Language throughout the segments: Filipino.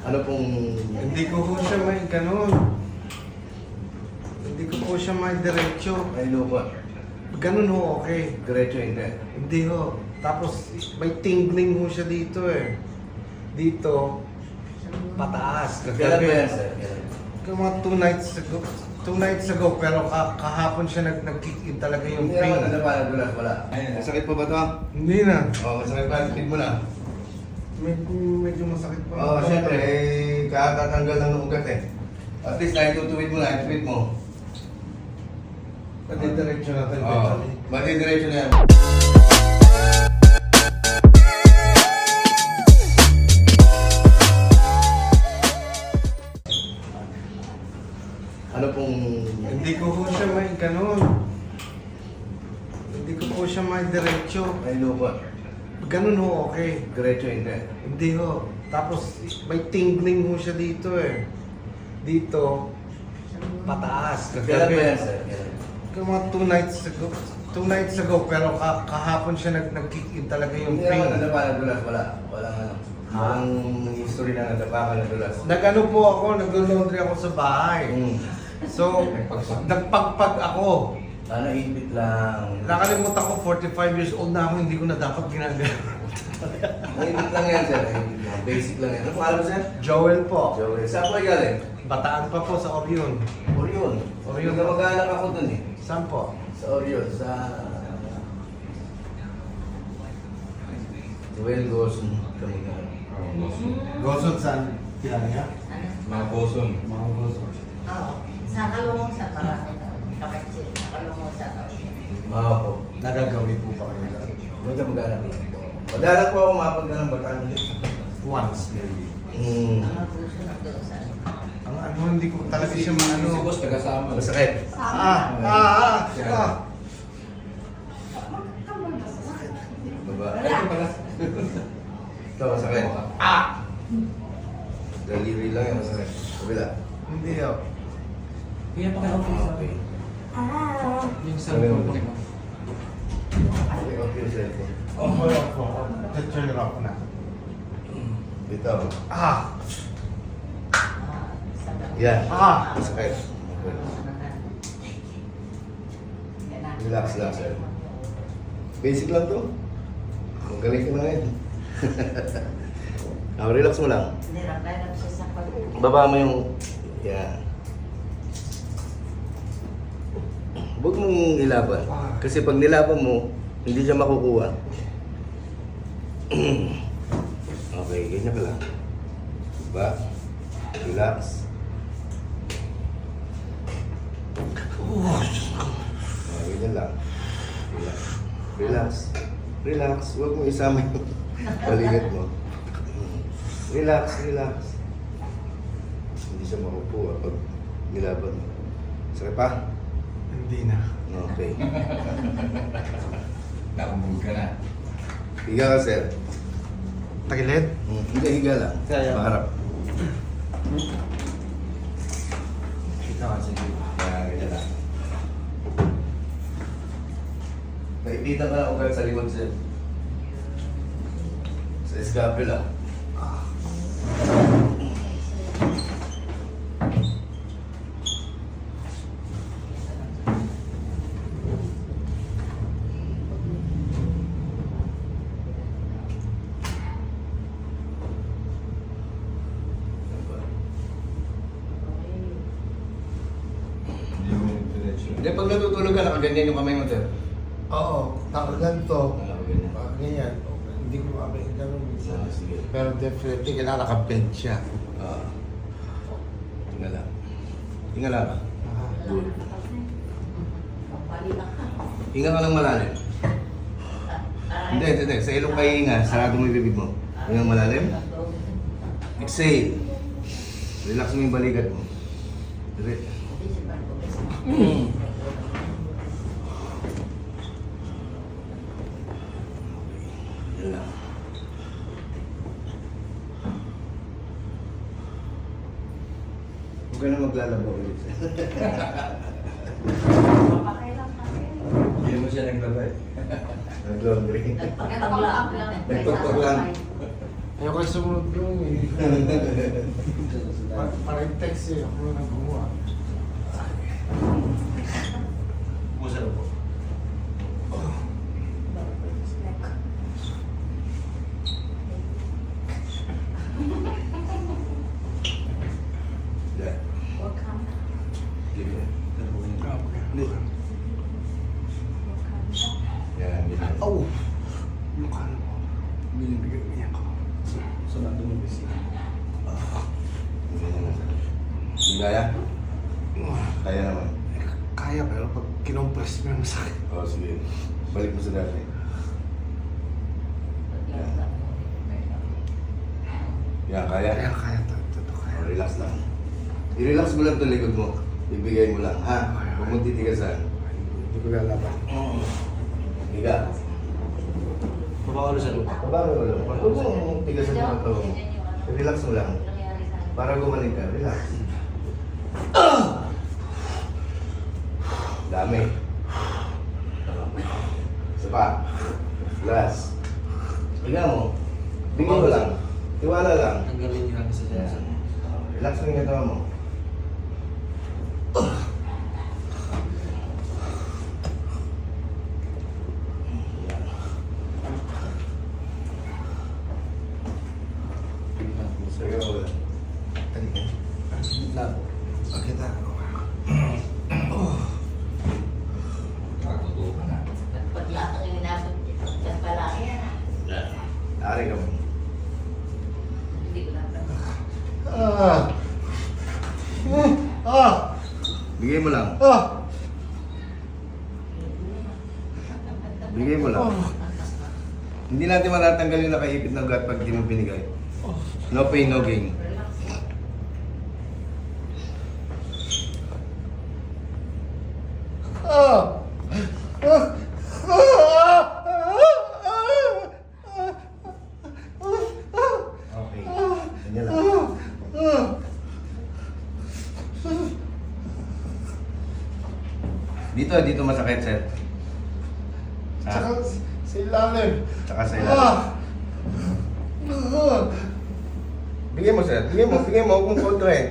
Ano pong... Hindi ko po siya may ganun. Hindi ko po siya may diretso. May lupa. Ganun ho, okay. Diretso hindi. Hindi ho. Tapos may tingling ho siya dito eh. Dito, pataas. Kailan ba yan, sir? Kailan? Kaya mga two nights ago. Two nights ago, pero ka- kahapon siya nag nag-kick in talaga yung Hindi naman pain. ano pa nadulas, wala. Ayun. Masakit pa ba ito? Hindi na. Oo, masakit pa. Speed mo na. Medyo, medyo masakit pa. Oo, syempre, eh, kakatanggal lang ng ugat eh. At least kahit tutuwid mo na, tuwid mo. Pati diretso natin. Oo. Betty. Mati diretso na yan. Ano pong... Hindi ko po siya may ganun. Hindi ko po siya may diretso. May lupa. Ganun ho, okay. Diretso hindi. Hindi ho. Tapos may tingling ho siya dito eh. Dito, pataas. Kailan ba yan, sir? Kailan? Kaya mga two nights ago. Two nights ago, pero ka- kahapon siya nag nag-kick in talaga yung Hindi naman pain. ano pa nadulas, wala. Walang ano. Walang history na nadapa ka nadulas. Nag-ano po ako, nag-laundry ako sa bahay. Hmm. So, nagpagpag ako. Ano, ipit lang. Nakalimutan ko, 45 years old na ako, hindi ko na dapat ginagawa. Ipit lang yan, sir. Ipit lang. Basic lang yan. Ano pangalan mo, sir? Joel po. Joey. Saan po ay galing? Bataan pa po sa Orion. Orion. Orion. Nagkamag-anak ako dun eh. Saan po? Sa Orion. Sa... Joel Gosun. Kamag-anak. Gosod saan? Kilala niya? Mga boson. Mga Gosod. Oo. Sa kalungong sa parang kapatid. Mga po. Nagagawi po ba kayo? Magkamag-anak lang po. Madalat po ako mapag na ng ulit. Once, maybe. Mga sa Ang ano, hindi ko talaga siya maano. Si boss, taga-sama. Masakit. Ah, ah, ah, ah. Baba. Ito pala. Ito, masakit. Ah! Daliri lang yan, masakit. Kabila. Hindi oh. Kaya pa kayo Okay. Yung cellphone ko. Okay, okay, cellphone. Okay, okay. Turn it off na. Dito. Ah! Yan. Ah! Masakit. Okay. Relax lang, sir. Basic lang to. Magaling ka na ngayon. ah, relax mo lang. Nirap-nirap siya sa pag Baba mo yung... Yan. Huwag mong ilaban. Kasi pag nilaban mo, hindi siya makukuha. okay, ganyan ka lang. Diba? Relax. Oh, ganyan lang. Relax. Relax. Relax. Huwag mo isama yung balikat mo. Relax, relax. Hindi siya makukuha pag nilaban mo. Sakit pa? Hindi na. Okay. Nakabog ka na. Higa ka, sir. Tagilid? Hmm, Higa, higa lang. Kaya. Paharap. Ito kasi. Kaya, ganyan lang. Naipitan ka ng ugat sa likod, sir. Sa scapula. Hindi ka, nakaganyan yung kamay mo, sir. Oo, nakaganto. Nakaganyan. Ah, ganyan. Hindi ko makakaya ganun minsan. Ah, sige. Pero definitely, kailangan nakabend siya. Ah. Tingnan lang. Tingnan lang. Ah. Good. Ka. Hinga ka lang malalim. Hindi, hindi, hindi. Sa ilong kayo hinga, sarado mo yung bibig mo. Hinga malalim. Exhale. Relax mo yung balikat mo. Dire. Yan lang. Huwag ka na maglalaba ulit. Papakailan ka rin. Hindi mo siya naglabay. Nag-laundry. Nagpakailan lang. Nagpagpag lang. Ayoko yung sumunod doon eh. Pa- Parang text eh. Ako na gumawa. Hindi kaya? Kaya naman. Kaya pero pag kinompress mo yung sakit. O, sige. Balik mo sa dati. Yan, kaya? Kaya kaya to. Ito kaya. O, relax lang. I-relax mo lang ito likod mo. Ibigay mo lang, ha? Huwag mo titigasan. Hindi ko lalaban. Higa. Baba ulo sa lupa. Baba. Huwag mo tigasan mo ito. Relax mo lang. Para gumaling ka, relax. Dami. Isa pa. Last. Higa mo. Bigyan mo lang. Tiwala lang. Tanggalin niyo lang sa Yan. dyan. Relax mo yung katawan mo. Sige mo lang. Talika. Labo. Okay ta. Nakatutuwa ka na. Pag lahat ang inabot, yan pala yan. Ari ka mo. Hindi ko lang Ah! Ah! Ah! Bigay mo lang. Hindi natin matatanggal yung nakaipit na ugat pag di mo binigay. No pain, no gain. Relax. Ah! Ah! Okay. Ganyan lang. Dito, dito masakit, sir. Tsaka Ah, sa ilalim. tsaka sa Ah! ilalim. Ah! Bigay mo, sir. Bigay mo, bigay mo. Huwag mong kontrahin.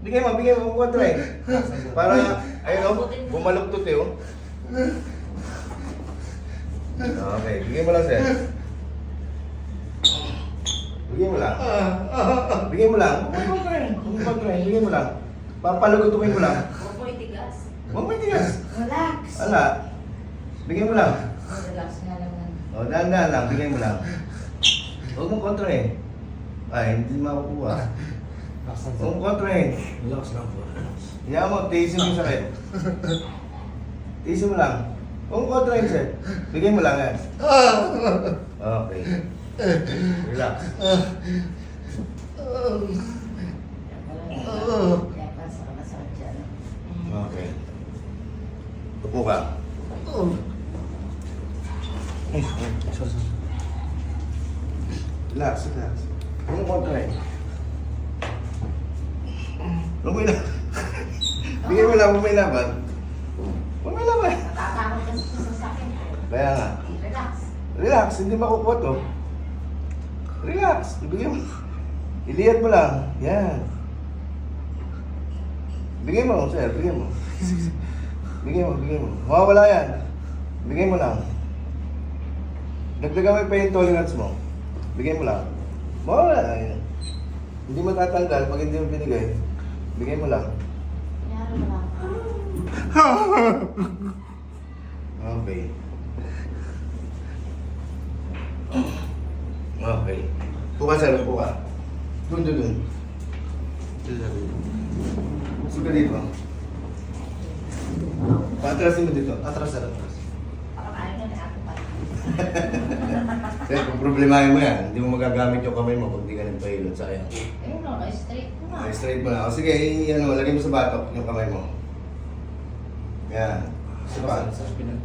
Bigay mo, bigay mo. Huwag mong kontrahin. Para, ayun o, bumaluktot eh, oh. Okay, bigay mo lang, sir. Bigay mo lang. Bigay mo lang. Bigay mo lang. Papalugutumin mo lang. Huwag mo itigas. Huwag mo itigas. Relax. Wala. Bigay mo lang. Relax nga naman. O, dahan-dahan lang. Bigay mo lang. Huwag mong kontrahin. Ay, hindi makukuha. Huwag mong kontrahin. Relax lang po. Kaya mo, tiisin mo yung sakit. Tiisin mo lang. Huwag mong kontrahin, sir. Bigay mo lang yan. Okay. Relax. Yan pa sa kasakit Upo ka. Relax, relax. Huwag mong kontrahin. Huwag mo ilaban. Bigay mo lang, huwag mo ilaban. Huwag mo ilaban. Natatakot kasi sa sasakit. Kaya nga. Relax. Relax, hindi makukuha to. Relax, ibigay mo. Iliyat mo lang. Yan. Bigay mo, sir. Bigay mo. Bigay mo, bigay mo. Mawawala yan. Bigay mo lang. Dagdagan mo yung pain tolerance mo. Bigay mo lang. Mawawala lang yan. Hindi mo tatanggal pag hindi mo binigay. Bigay mo lang. Kunyari mo lang. Okay. Okay. Puka sir, puka. Dun, dun, dun. Suka dito. Patrasin mo dito. Atras atras. Parang ayaw na ako pa. Sir, kung problemahin mo yan, hindi mo magagamit yung kamay mo kung hindi ka nagpahilot. Sayang. Ayun no, na-straight ko na. Okay, straight mo na. O sige, ano, lagay mo sa batok yung kamay mo. Yan. Isa pa.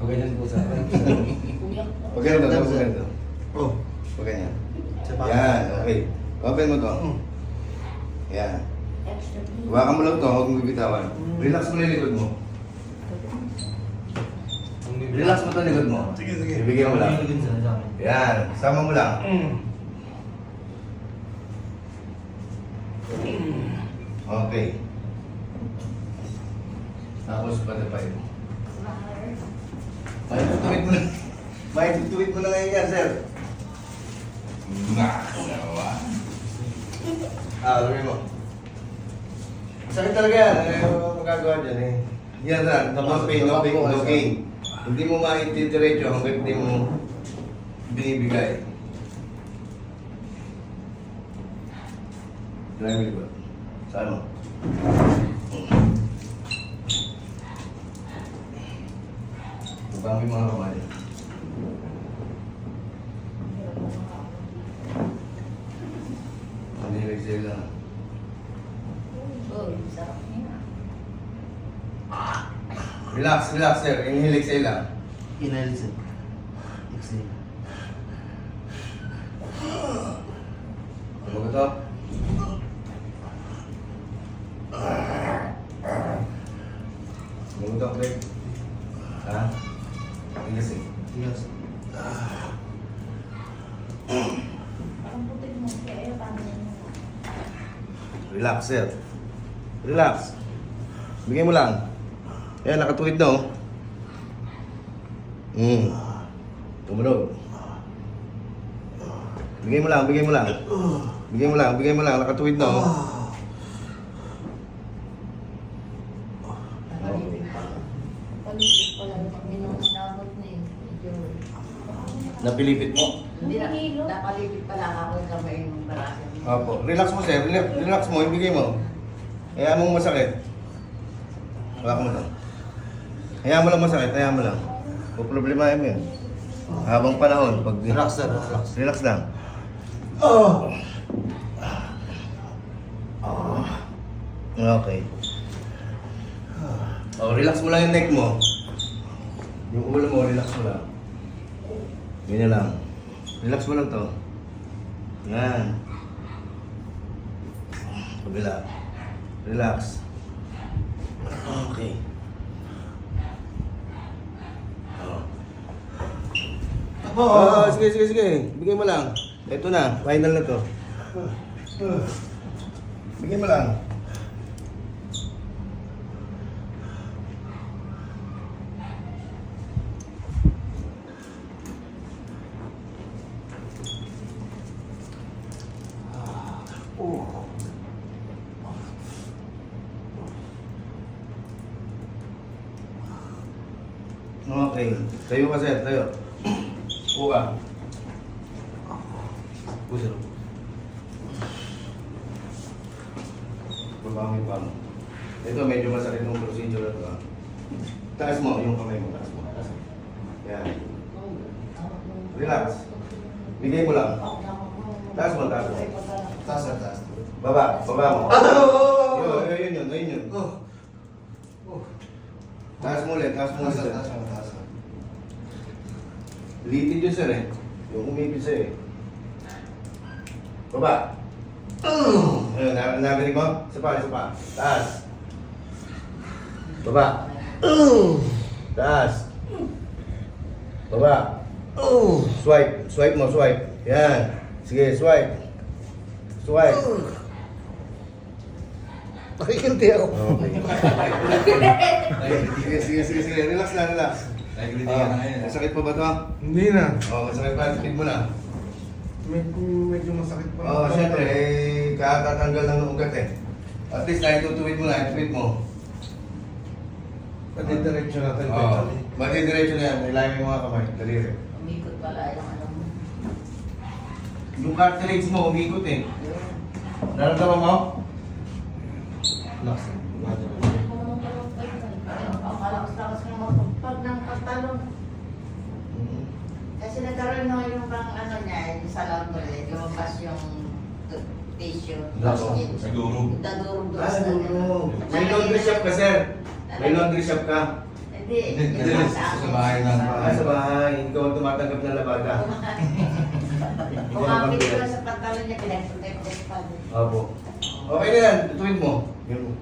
Pagganyan po sa Kuya ko. Pag ganito, tapos ganito. Oh. Pag ganyan. Sa batok. Yan, okay. Open mo to. Yan. Extra blue. Hawakan mo lang to, huwag mo bibitawan. Relax mo na yung likod mo. Relax mo ito likod mo. Sige, sige. Ibigay mo lang. Yan, sama mo lang. Mm. Okay. Tapos patapay mo. May tutuwid mo na. May tutuwid mo na ngayon yan, sir. Nakasawa. Ah, sabi mo. Sakit talaga yan. Ano yung magagawa dyan eh. Yan na, no pain, no pain, no gain. Hindi mo maitidiretso hanggang hindi mo binibigay. Mo ba? Baba mo yung mga kamay. Hindi nag lang. Uy, sarap niya. Relax, relax sir. Inhale, exhale lang. Inhale sir. Exhale. Ano ba ito? Ano ba ito, Craig? Ha? Ingas eh. Yun? Relax, sir. Relax. Bigay mo lang. Ayan, nakatuwid na, oh. Hmm. Tumunog. Bigay mo lang, bigay mo lang. Bigay mo lang, bigay mo lang. Nakatuwid na, oh. Napilipit mo. Hindi na. Napalipit pa lang ako sa may ng baraso. Opo. Relax mo, sir. Relax, relax mo. Ibigay mo. Hayaan mo masakit. Wala ko mo lang. Hayaan mo lang masakit. Hayaan mo lang. Huwag problemahin mo yun. Habang panahon. Pag... Relax sir, relax. Relax lang. Oh. Okay. Oh, relax mo lang yung neck mo. Yung ulo mo, relax mo lang. Ganyan lang. Relax mo lang to. Yan. Pagila. Relax. Okay. Oh. Oh, sige, sige, sige. Bigay mo lang. Ito na, final na to. Bigay mo lang. Okay. Tayo ka, sir. Tayo. Ka. Po sir. Baba mo mo. Ito, medyo masakit ng procedure ito. ah. Taas mo, yung kamay mo. Taas mo. Taas mo. Yan. Relax. Bigay mo lang. Taas mo, taas mo. Taas na taas. Baba, baba mo. Oh! Yun, yun, yun, yun, yun. Oh. Oh. Taas mo ulit, taas mo ulit. taas na, taas na. Litid yun, sir eh. Yung umipit sa'yo eh. Baba. Ayun, na- narinig mo? Isa pa, isa pa. Taas. Baba. Taas. Baba. Swipe. Swipe mo, swipe. Yan. Sige, swipe. Swipe. Nakikinti ako. Okay. sige, sige, sige, sige. Relax na, relax. Ah, masakit pa ba to? Hindi na. Oo, masakit pa. Speed mo na. Medyo, medyo masakit pa. Oo, oh, syempre, eh, kakatatanggal ng ugat eh. At least, naitutuwid mo na, ituwid mo. Pati diretso natin. Oo. Oh, Matidiretso na yan, ilalim mo yung mga kamay, daliri. Umikot pala yung ano mo. Yung cartilage mo, umikot eh. Naramdaman mo? Relax. Pakalakas-lakas ng magpapag ng pantalon. Kasi nagkaroon na yung pang ano niya, yung sa laundry, lumabas yung tissue. Dako. skin. Nagdurog. Nagdurog doon Ah, sa no. May laundry shop ka, sir. May laundry shop ka. Hindi, Hindi, sa sa bahay lang. Ah, sa bahay, ikaw ang tumatanggap ng labada. Kumapit ko sa pantalon niya, pinag-protect pa din. Opo. Okay na yan, tutuwid mo. Yun.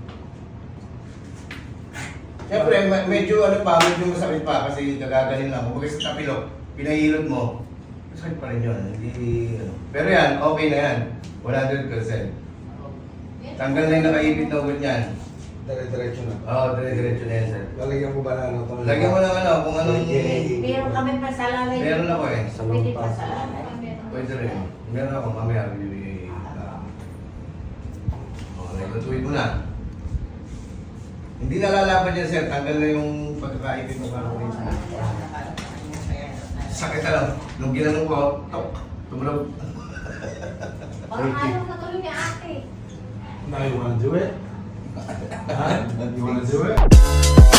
Siyempre, me- medyo ano pa, medyo masakit pa kasi gagagaling lang. Kung sa tapilok, pinahilot mo, masakit pa rin yun. Hindi, ano. Pero yan, okay na yan. 100%. Tanggal na yung nakaipit na ugat niyan. Dire-diretso na. Oo, dire-diretso na yan, sir. Lalagyan ko ba na ano? to? Lagyan mo lang ano, kung anong... Meron kami pa sa lalay. Meron ako eh. Pwede pa sa lalay. Pwede rin. Meron ako, mamaya bibigay. Okay, lutuin mo na. Hindi nalalaban yan, sir. Tanggal na yung pagkakaipit mo parang rin sa Sakit na lang. Nung ginanong ko, tok, tumulog. Parang ayaw na tuloy ni ate. Now you wanna do it? Huh? You wanna do it?